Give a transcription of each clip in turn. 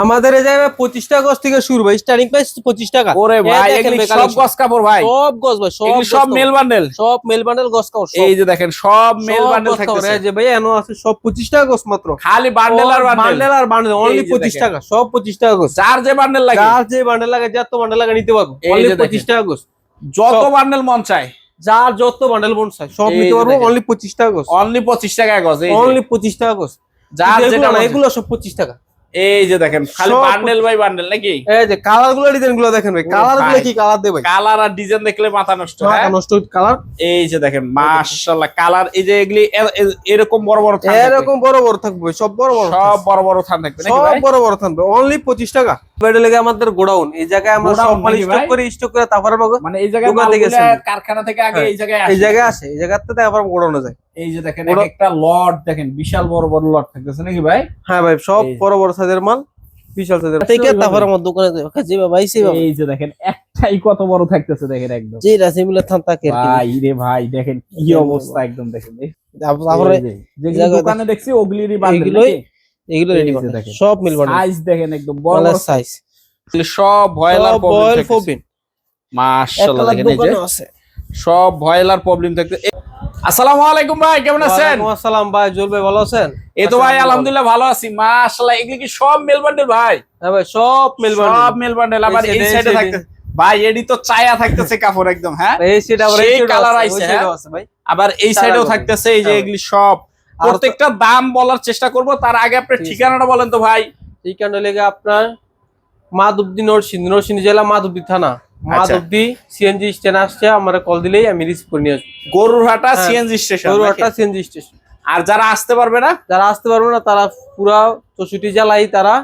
আমাদের এই জায়গায় পঁচিশ টাকা গজ থেকে শুরু ভাই স্টার্টিং প্রাইস পঁচিশ টাকা। ওরে ভাই সব। গস কাপড় ভাই। সব গজ ভাই সব সব। মেল বান্ডেল সব মেল বান্ডেল গজ কাপড় এই যে দেখেন সব মেল বান্ডেল থাকতেছে। এই যে ভাই এনো আছে সব পঁচিশ টাকা গজ মাত্র। খালি বান্ডেল আর বান্ডেল আর বান্ডেল অনলি পঁচিশ টাকা সব পঁচিশ টাকা গজ যার যে বান্ডেল লাগে। যার যে বান্ডেল লাগে যার তো বান্ডেল লাগে নিতে পারব। অনলি পঁচিশ টাকা গজ যত বান্ডেল মন চায়। যার যত বান্ডেল মন চায় সব নিতে পারব অনলি পঁচিশ টাকা গজ অনলি পঁচিশ টাকা যে। অনলি পঁচিশ টাকা গজ যার যেটা এগুলো সব পঁচিশ টাকা। এই যে দেখেন খালি বান্ডেল বাই বান্ডেল নাকি এই যে কালারগুলো ডিজাইনগুলো দেখেন ভাই কালারগুলো কি কালার দেবে কালার আর ডিজাইন দেখলে মাথা নষ্ট হ্যাঁ? নষ্ট কালার এই যে দেখেন মাশাআল্লাহ কালার এই যে এগুলি এরকম বড় বড় থাকবে। এরকম বড় বড় থাকবে সব বড় বড় সব বড় বড় থান থাকবে নাকি সব বড় বড় থাকবে অনলি পঁচিশ টাকা এটা লেগে আমাদের গোডাউন এই জায়গায় আমরা সব মাল স্টক করে স্টক করে তারপরে মানে এই জায়গায়। কারখানা থেকে আগে হ্যাঁ। এই জায়গায় এই আসে জায়গায় আসে এই জায়গাতে তারপর গোডাউনে যায় এই যে দেখেন একটা লট দেখেন বিশাল বড় বড় লট থাকতেছে নাকি ভাই? হ্যাঁ ভাই সব বড় বড় সাইজের মাল বিশাল সাইজের। থেকে এইভাবে। তারপর আমার দোকানে যাবে? যে বাবা এই সেই বাবা এই যে দেখেন একটাই কত বড় থাকতেছে দেখেন একদম। যে রাসি মিলে থান তাকে ভাই রে ভাই দেখেন কি অবস্থা একদম দেখেন। তারপরে যে, দোকানে দেখছি ওগুলিরই বান্ডেল এগুলোই এগুলো রেডি যে করে দেখেন। সব মিলবে না সাইজ দেখেন একদম বড় বড় সাইজ সব ভয়েলার প্রবলেম ফোবিন মাশাআল্লাহ দেখেন এই যে। সব ভয়লার প্রবলেম থাকতে এ- আসসালামু আলাইকুম ভাই কেমন আছেন? আসসালাম ভাই জুল ভাই ভালো আছেন? এই তো ভাই আলহামদুলিল্লাহ ভালো আছি মাশাআল্লাহ এগুলি কি সব মেল বান্ডেল ভাই? হ্যাঁ ভাই সব সব মেল বান্ডেল আবার এই সাইডে থাকতে ভাই এডি তো চায়া থাকতেছে কাপড় একদম হ্যাঁ? এই আবার এই আইছে, হ্যাঁ? ভাই। আবার এই সাইডেও থাকতেছে এই যে। এগুলি সব। প্রত্যেকটা দাম বলার চেষ্টা করব তার আগে আপনি ঠিকানাটা বলেন তো ভাই। ঠিকানা লেগে আপনার মাধবদী নরসিংদী নরসিংদী জেলা মাধবদী থানা। মাধবদী সিএনজি স্ট্যান্ড আসছে আমার কল দিলেই আমি রিসিভ করে নিয়ে আসব। গরুরহাটা হ্যাঁ। সিএনজি স্টেশন গরুয়াটা সিএনজি স্টেশন আর যারা আসতে পারবে না? যারা আসতে পারবে না তারা পুরা চৌষট্টি জেলায় তারা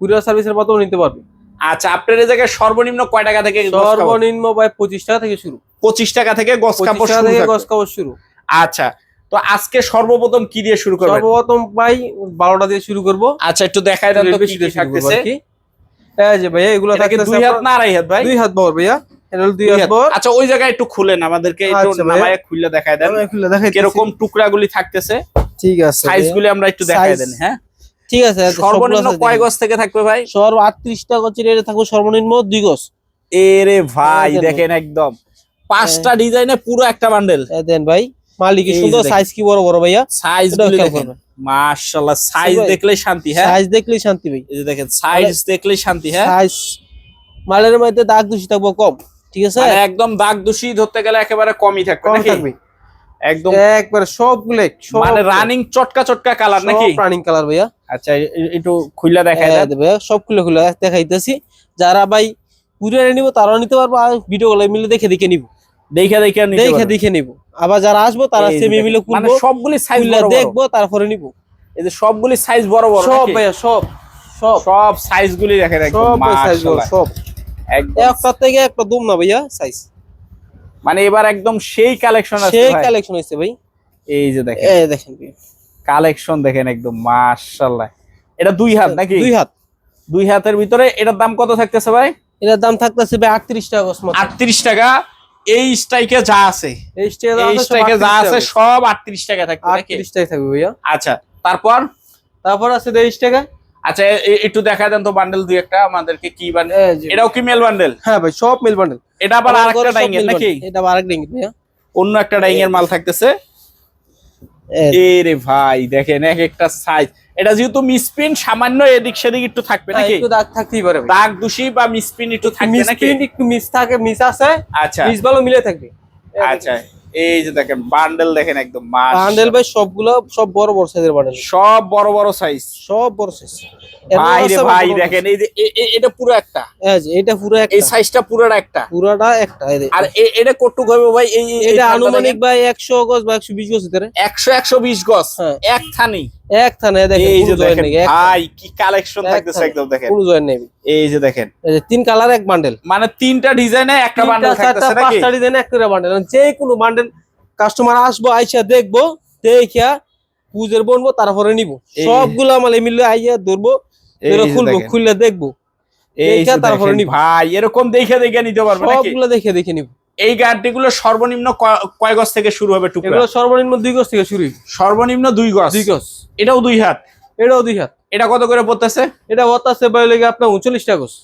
কুরিয়ার সার্ভিসের মাধ্যমে নিতে পারবে। আচ্ছা আপনার এই জায়গায় সর্বনিম্ন কয় টাকা থেকে সর্বনিম্ন ভাই পঁচিশ টাকা থেকে শুরু। পঁচিশ টাকা থেকে গস কাপড় থেকে কাপড় শুরু। আচ্ছা তো আজকে সর্বপ্রথম কি দিয়ে শুরু করবেন? সর্বপ্রথম ভাই বারোটা দিয়ে শুরু করব। আচ্ছা একটু দেখাই দেন তো বেশি কি করব থাকতেছে। এই যে ভাইয়া এগুলো থাকতেছে দুই হাত আপনার- না আড়াই হাত ভাই? দুই হাত বহর ভাইয়া এটা দুই হাত। বহর আচ্ছা ওই জায়গায় একটু খুলেন আমাদেরকে একটু আচ্ছা নামায় খুলে দেখায় দেন। খুলে দেখাইতেছি। কীরকম টুকরাগুলি থাকতেছে? ঠিক আছে আমরা একটু দেন হ্যাঁ? ঠিক আছে আচ্ছা, সর্বনিম্ন কয় গজ থেকে থাকবে ভাই? সর্ব আটত্রিশ টাকা হচ্ছে রেটে থাকবে সর্বনিম্ন দুই গজ। এরে ভাই দেখেন। দেখেন একদম। পাঁচটা ডিজাইনে পুরো একটা বান্ডেল দেন ভাই। মালিক সুন্দর সাইজ কি বড় বড় ভাইয়া? সাইজ। মাশাআল্লাহ সাইজ। দেখলেই শান্তি হ্যাঁ? সাইজ দেখলেই শান্তি ভাই। এই যে দেখেন সাইজ দেখলেই শান্তি হ্যাঁ? সাইজ মালের মধ্যে দাগ দূষি থাকব কম ঠিক আছে? মানে একদম দাগ দোষী ধরতে গেলে একেবারে কমই থাকবে কম নাকি? থাকবে। একদম একবারে সবগুলো সব মানে রানিং চটকা চটকা কালার নাকি? রানিং কালার ভাইয়া। আচ্ছা একটু খুইলা দেখাই ভাইয়া সব খুলে খুলে দেখাইতেছি। যারা ভাই পুরো নিব তারাও নিতে পারব আর ভিডিও গুলো মিলে দেখে দেখে নিব। দেখে দেখে দেখে দেখে নিব। আবার যারা আসব তারা সেমি মিলে মানে সবগুলি সাইজ দেখব তারপরে নিব। এই যে সবগুলি সাইজ বড় বড় সব ভাইয়া সব সব। সব সাইজ গুলি সব সাইজ সব। একদম। একটা থেকে একটা দুম না ভাইয়া সাইজ মানে এবার একদম সেই কালেকশন আছে সেই। কালেকশন হয়েছে ভাই। এই যে দেখেন। এই দেখেন কালেকশন দেখেন একদম মাশাআল্লাহ। এটা দুই হাত নাকি? দুই হাত। দুই হাতের ভিতরে এটার দাম কত থাকতেছে ভাই? এটার দাম থাকতেছে ভাই আটত্রিশ টাকা গজ মাত্র। আটত্রিশ টাকা। এই স্ট্রাইকে যা আছে এই স্ট্রাইকে যা আছে সব আটত্রিশ টাকা থাকবে নাকি? আটত্রিশ টাকা থাকবে ভাইয়া। আচ্ছা তারপর? তারপর আছে তেইশ টাকা। আচ্ছা একটু দেখা দেন তো বান্ডেল দুই একটা আমাদেরকে কি বান্ডেল এটাও কি মেল বান্ডেল হ্যাঁ ভাই সব মেল বান্ডেল এটা আবার আরেকটা ডাইং এর নাকি? এটা আবার আরেক ডাইং ভাইয়া। অন্য একটা ডাইং এর মাল থাকতেছে। এই এ রে ভাই দেখেন এক একটা সাইজ এটা যেহেতু মিসপিন সামান্য এদিক সেদিক একটু থাকবে হ্যাঁ, নাকি? একটু দাগ থাকতেই পারে দাগ দূষি বা মিসপিন একটু থাকবে নাকি? প্রিন্ট একটু মিস থাকে মিস আছে আচ্ছা। মিস ভালো মিলে থাকবে। আচ্ছা। এই যে দেখেন বান্ডেল দেখেন একদম বান্ডেল ভাই সবগুলো সব বড় বড় সাইজের বান্ডেল সব বড় বড় সাইজ সব বড় সাইজ ভাই রে ভাই দেখেন এই যে এটা পুরো একটা। এটা পুরো এই সাইজটা পুরোটা একটা। পুরোটা একটা আর এটা কতটুক হবে ভাই? এই এটা আনুমানিক ভাই একশো গজ বা একশো বিশ গজ ভিতরে একশো একশো বিশ গজ হ্যাঁ। এক থানি এক থানে দেখেন এই যে দেখেন ভাই কি কালেকশন থাকতেছে একদম দেখেন। কোনো জয়েন নেই। এই যে দেখেন। এই যে তিন কালার এক বান্ডেল মানে তিনটা ডিজাইনে একটা বান্ডেল থাকতেছে নাকি? পাঁচটা ডিজাইন এক করে বান্ডেল যে কোনো বান্ডেল কাস্টমার আসব আইসা দেখব দেখিয়া পুজোর বনবো তারপরে নিব। সবগুলো আমার মিলে আইয়া ধরবো খুলবো খুললে দেখব। এই দেখা যে তারপরে নিব। ভাই এরকম দেখে দেখে নিতে পারবে সবগুলো দেখে দেখে নিব। এই গাড়িটি গুলো সর্বনিম্ন কয় গজ থেকে শুরু হবে টুকরা? এগুলো সর্বনিম্ন দুই গজ থেকে শুরু। সর্বনিম্ন দুই গজ। দুই গজ। এটাও দুই হাত? এটাও দুই হাত। এটা কত করে পড়তেছে? এটা হতাছে ভাই লেগে আপনার উনচল্লিশ টাকা গোস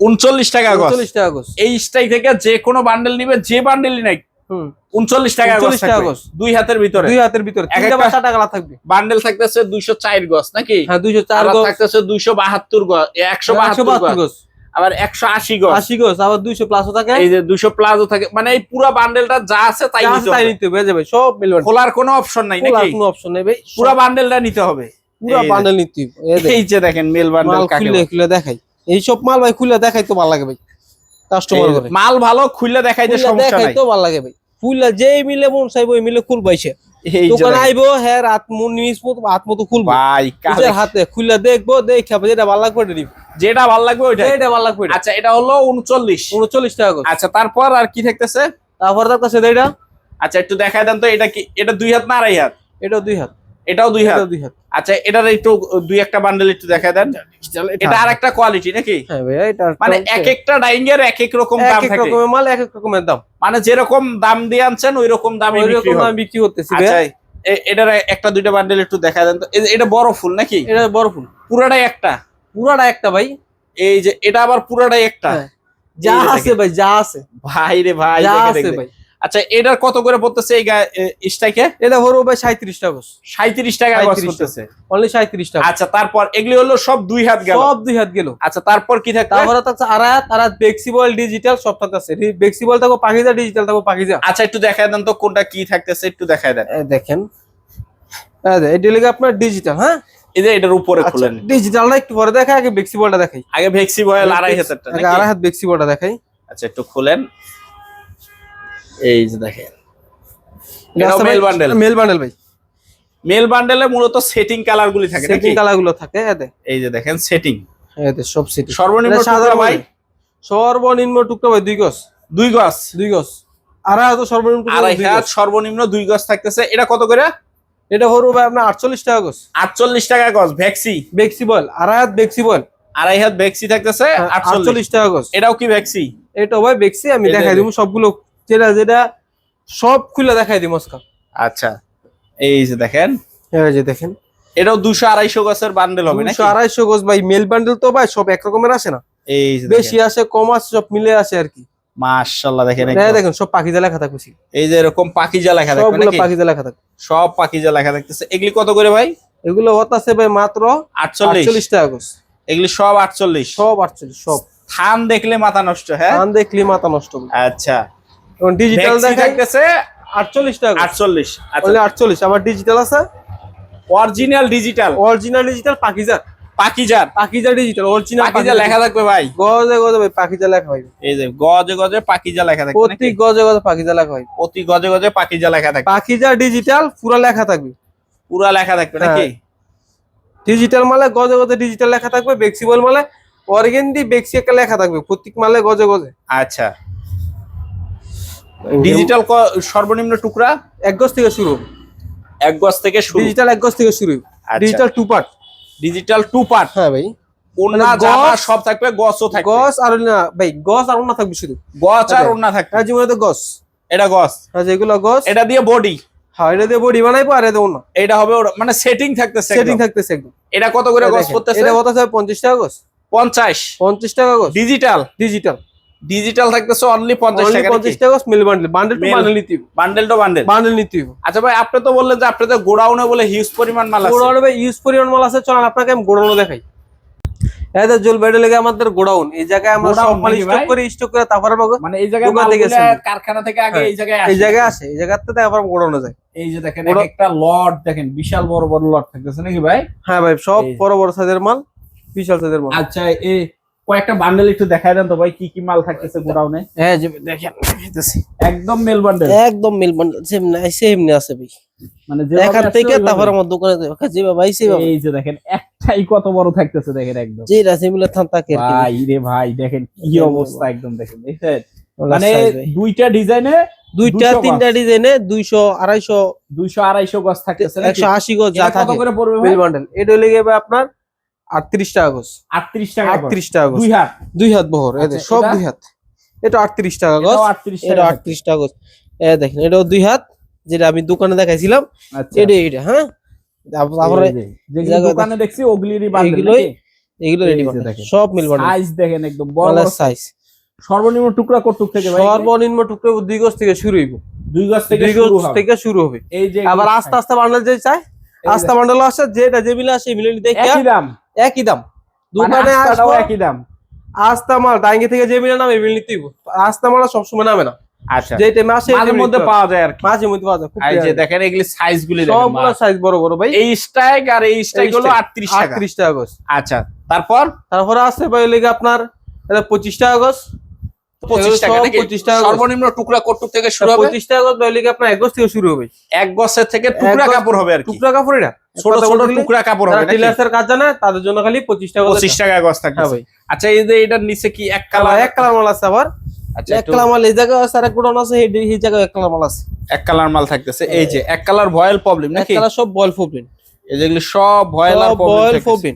উনচল্লিশ টাকা গজ? উনচল্লিশ টাকা গোস এই স্টাই থেকে যে কোনো বান্ডেল নিবে যে বান্ডেলই নাই হুম। উনচল্লিশ টাকা গজ 39 টাকা থাকবে। দুই হাতের ভিতরে? দুই হাতের ভিতরে। চারটা থাকবে। বান্ডেল থাকতেছে দুইশো চার গজ নাকি? হ্যাঁ দুইশো চার গজ। থাকতেছে দুইশো বাহাত্তর গজ একশো বাহাত্তর গজ। গজ। আবার একশো আশি গজ। আশি গজ আবার দুইশো প্লাসও থাকে। এই যে দুইশো প্লাজো থাকে। মানে এই পুরো বান্ডেলটা যা আছে তাই নিতে তাই নিতে হবে যাবে সব মিলবে। খোলার কোনো অপশন নাই নাকি? কোনো অপশন নেই ভাই পুরো বান্ডেলটা নিতে হবে। পুরো বান্ডেল নিতে হবে এই যে। দেখেন মেল বান্ডেল কাকে খুলে খুলে দেখাই। এই সব মাল ভাই খুলে দেখাই তো ভালো লাগে ভাই। কাস্টমার মাল ভালো খুললে দেখাইতে খুলে সমস্যা দেখাই নাই। তো ভালো লাগে ভাই। খুলে যেই মিলে মন চাইব ওই মিলে খুলবো এসে এই যে দোকানে আইবো হ্যাঁ রাত মন নিজ মতো খুলবো। ভাই কালে- হাতে খুলে দেখব দেখে যেটা ভালো লাগবে ওটা যেটা ভালো লাগবে ওইটা এটা ভালো লাগবে আচ্ছা এটা হলো উনচল্লিশ। উনচল্লিশ টাকা করে আচ্ছা তারপর আর কি থাকতেছে? তারপর তার কাছে এটা আচ্ছা একটু দেখাই দেন তো এটা কি এটা দুই হাত না আড়াই হাত? এটা দুই হাত। এটাও দুই হাত? দুই হাত। আচ্ছা এটার একটু দুই একটা বান্ডেল একটু দেখা দেন। এটা আর একটা কোয়ালিটি নাকি? হ্যাঁ ভাইয়া এটা মানে এক একটা ডাইং এর এক এক রকম দাম এক এক রকমের মাল এক এক রকমের দাম। মানে যেরকম দাম দিয়ে আনছেন ওই রকম দামে ওই বিক্রি রকম হবে। দাম বিক্রি করতেছি আচ্ছা এটার একটা দুইটা বান্ডেল একটু দেখা দেন তো। এটা বড় ফুল নাকি? এটা বড় ফুল। পুরাটাই একটা? পুরাটা একটা ভাই। এই যে এটা আবার পুরাটাই একটা? হ্যাঁ। যা আছে ভাই যা আছে। ভাই রে ভাই যা আছে ভাই। আচ্ছা এটার কত করে পড়তেছে এই স্টাইকে? এটা হলো ভাই সাঁত্রিশ টাকা সাঁত্রিশ টাকা গজ 37 করতেছে অনলি সাঁত্রিশ টাকা আচ্ছা তারপর এগুলি হলো সব দুই হাত গেল? সব দুই হাত গেল। আচ্ছা তারপর কি থাকবে? তারপরে থাকছে আড়াত আড়াত বেক্সিবল ডিজিটাল সব থাকছে বেক্সিবল থাকব পাখিজা ডিজিটাল থাকব পাখিজা আচ্ছা একটু দেখায় দেন তো কোনটা কি থাকতেছে একটু দেখায় দেন। দেখেন। এটা লেগে আপনার ডিজিটাল হ্যাঁ? এই যে এটার উপরে খুলেন। ডিজিটালটা একটু পরে দেখা আগে বেক্সিবলটা দেখাই। আগে ভেক্সি বয়েল আড়াই হাজারটা আগে নাকি? আড়াই হাত বেক্সিবলটা দেখাই। আচ্ছা একটু খুলেন। এই যে দেখেন। মেল বান্ডেল মেল বান্ডেল ভাই। মেল বান্ডেলে মূলত সেটিং কালার গুলি থাকে সেটিং কালারগুলো থাকে এই যে দেখেন সেটিং এতে সব সেটিং সর্বনিম্ন এটা টুকরা ভাই? সর্বনিম্ন টুকরা ভাই দুই গজ। দুই গজ। দুই গজ। আড়াই হাত সর্বনিম্ন আড়াই দুই হাত গজ। সর্বনিম্ন দুই গজ থাকতেছে। এটা কত করে? এটা হলো ভাই আপনার আটচল্লিশ টাকা গজ। আটচল্লিশ টাকা গজ ভ্যাক্সি। বেক্সিবল আড়াই হাত বেক্সিবল আড়াই হাত ভ্যাক্সি থাকতেছে আটচল্লিশ হ্যাঁ, আটচল্লিশ। টাকা গজ। এটাও কি ভ্যাক্সি? এটা ভাই বেক্সি আমি দেখাই দিব সবগুলো যেটা যেটা সব খুলে দেখাই দিব আজকে আচ্ছা এই যে দেখেন। এই যে দেখেন। এটাও দুশো আড়াইশো গছের বান্ডেল হবে দুশো আড়াইশো গজ ভাই মেল বান্ডেল তো ভাই সব এক রকমের আসে না? এই বেশি আসে কম আসে সব মিলে আসে আর কি। মাশাআল্লাহ দেখেন এই দেখেন সব পাখিজা লেখা এই যে এরকম পাখিজা লেখা থাকবে সবগুলো পাখিজা লেখা সব পাখিজা লেখা থাকতেছে। এগুলি কত করে ভাই? এগুলো হতাছে ভাই মাত্র আটচল্লিশ। আটচল্লিশ টাকা গজ এগুলি সব আটচল্লিশ। সব আটচল্লিশ সব। থান দেখলে মাথা নষ্ট হ্যাঁ? ধান দেখলি মাথা নষ্ট আচ্ছা। এবং ডিজিটাল ভ্যাক্সি দেখাই থাকতেছে আটচল্লিশ টাকা গজ। আটচল্লিশ আচ্ছা। only আটচল্লিশ আবার ডিজিটাল আছে? Original digital original digital Pakiza পাখিজার Pakiza digital original Pakiza লেখা থাকবে ভাই। গজে গজে ভাই পাখিজা লেখা হয় এই যে গজে গজে পাখিজা লেখা থাকবে প্রতি গজে গজে পাখিজা লেখা হয় প্রতি গজে গজে পাখিজা লেখা থাকবে। পাখিজা ডিজিটাল পুরো লেখা থাকবে। পুরা লেখা থাকবে নাকি? ডিজিটাল মালে গজে গজে ডিজিটাল লেখা থাকবে বেক্সিবল মালে। অর্গেন্ডি বেক্সি একটা লেখা থাকবে প্রত্যেক মালে গজে গজে। আচ্ছা। ডিজিটাল সর্বনিম্ন টুকরা? এক গজ থেকে শুরু। এক গজ থেকে শুরু। ডিজিটাল এক গজ থেকে শুরু। Digital two part digital two part হ্যাঁ ভাই। মানে জামা সব থাকবে গছও থাকবে। গজ আর না ভাই গজ আর ওনা থাকবে শুধু। গছ আর আচ্ছা। ওন্না থাকবে। হ্যাঁ জীবনে তো গজ এটা গছ। হ্যাঁ যেগুলো গজ এটা দিয়ে বডি হ্যাঁ এটা দিয়ে বডি বানাইবো আর এটা ওনা এটা হবে মানে সেটিং থাকতেছে সেটিং। থাকতেছে একদম। এটা কত করে এটা গছ করতেছে? এটা কত আছে? পঞ্চাশ টাকা গজ পঞ্চাশ। পঞ্চাশ টাকা গজ ডিজিটাল ডিজিটাল ডিজিটাল থাকতেছে অনলি পঞ্চাশ অনলি টাকা পঞ্চাশ টাকা mill bundle bundle to bundle নিতে বান্ডেল টু বান্ডেল বান্ডেল নিতে আচ্ছা ভাই আপনি তো বললেন যে আপনাদের গোডাউনে বলে হিউজ পরিমাণ মাল আছে। গোডাউনে ভাই ইউজ পরিমাণ মাল আছে। চলেন আপনাকে আমি গোডাউনে দেখাই। এদের জল বেডে লেগে আমাদের গোডাউন এই জায়গায় আমরা সব মাল স্টক? করি স্টক করে তারপরে আমাকে মানে এই জায়গায় দোকান থেকে মালগুলা কারখানা থেকে আগে হ্যাঁ, এই জায়গায় এই জায়গায় আসে এই জায়গাতে তারপর গোডাউনে যায় এই যে দেখেন একটা লট দেখেন বিশাল বড় বড় লট থাকতেছে নাকি ভাই? হ্যাঁ ভাই সব বড় বড় সাইজের মাল বিশাল সাইজের মাল। আচ্ছা এই কয়েকটা বান্ডেল একটু দেখায় দেন তো ভাই কি কি মাল থাকতেছে গোডাউনে? হ্যাঁ যে দেখেন। একদম মেল বান্ডেল একদম মিল বান্ডেল সেম না সেম নে আছে ভাই। মানে যেভাবে এখান থেকে তারপর আমার দোকানে যেভাবে ভাই সেভাবে। এই যে দেখেন একটাই কত বড় থাকতেছে দেখেন একদম। যে আছে মিলে থান তাকে আর কি। ভাই রে ভাই দেখেন কি অবস্থা একদম দেখেন দেখছেন ওলা মানে। দুইটা ডিজাইনে দুইটা 200 তিনটা ডিজাইনে দুইশো আড়াইশো। দুইশো আড়াইশো গজ থাকতেছে নাকি? একশো আশি গজ যা থাকে। করে পড়বে মিল বান্ডেল এটা হলে গেবে আপনার আটত্রিশ টাকা গজ আটত্রিশ টাকা গজ। আটত্রিশ টাকা গজ দুই হাত। দুই হাত বহর এদের আচ্ছা, সব দুই হাত। এটা আটত্রিশ টাকা গজ এটা টাকা আটত্রিশ টাকা গজ এ দেখেন এটাও দুই হাত যেটা আমি দোকানে দেখাইছিলাম। আচ্ছা। এটা এটা হ্যাঁ? তারপরে এই দোকানে দেখছি ওগুলিরই বান্ডেল এগুলো রেডি সব মিল বান্ডেল। সাইজ দেখেন একদম বড় সাইজ সর্বনিম্ন টুকরা কটুক থেকে ভাই? সর্বনিম্ন টুকরো দুই গজ থেকে শুরু হইব। দুই গজ থেকে দুই শুরু হবে। থেকে শুরু হবে। এই যে আবার আস্তে আস্তে বান্ডেল যে চাই এই আস্তে বান্ডেল আসে যেটা যে মিলে আসে মিলে দেখে একই দাম। একই দাম। দোকানে আসব। একই দাম। আস্তা মাল ডাঙ্গি থেকে যে মিলে নামে মিল নিতে আস্তা মাল সবসময় নামে না। আচ্ছা। মাঝে মধ্যে পাওয়া যায় আর মাঝে মধ্যে পাওয়া যায় এই যে দেখেন এগুলি সাইজ গুলি দেখেন সবগুলো সাইজ বড় বড় ভাই। এই স্ট্রাইক আর এই স্ট্রাইক হলো strike, 38 টাকা। 38 টাকা আচ্ছা তারপর? তারপরে আছে ভাই লেগে আপনার এটা 25 টাকা গজ। 25 টাকা নাকি? 25 টাকা গজ। সর্বনিম্ন টুকরা কটুক থেকে শুরু হবে। 25 টাকা আপনার এক গজ থেকে শুরু হবে? এক থেকে টুকরা কাপড় হবে আর টুকরা কাপড় এটা ছোট ছোট টুকরা কাপড় হবে কাজ জানে তাদের জন্য খালি 25 টাকা গজ 25 টাকা গজ থাকবে। হ্যাঁ আচ্ছা এই যে এটার নিচে কি এক কালার কালার? এক কালার মাল আছে আবার। আচ্ছা এক কালার মাল এই জায়গায় আছে আর এক গোডাউন আছে এই এই জায়গায় এক কালার মাল আছে। এক কালার মাল থাকতেছে। এই যে এক কালার ভয়েল প্রবলেম এক কালার সব বয়েল এই যেগুলি সব ভয়েলার সব বয়েল প্রবলেম।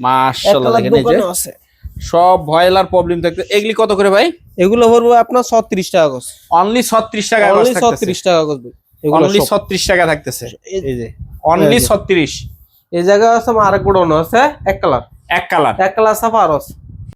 মাশাআল্লাহ দেখেন এই যে। দোকানে আছে। সব ভয়েলার প্রবলেম থাকতে এগুলি কত করে ভাই? এগুলো পড়বে আপনার 36 টাকা গজ। অনলি 36 টাকা গজ থাকতেছে। 36 টাকা গজ অনলি সব। 36 টাকা থাকতেছে। এই- যে। অনলি এই যে। 36 এই জায়গায় আছে আমার আরেক গোডাউন আছে এক কালার। এক কালার। এক কালার সাফার আছে।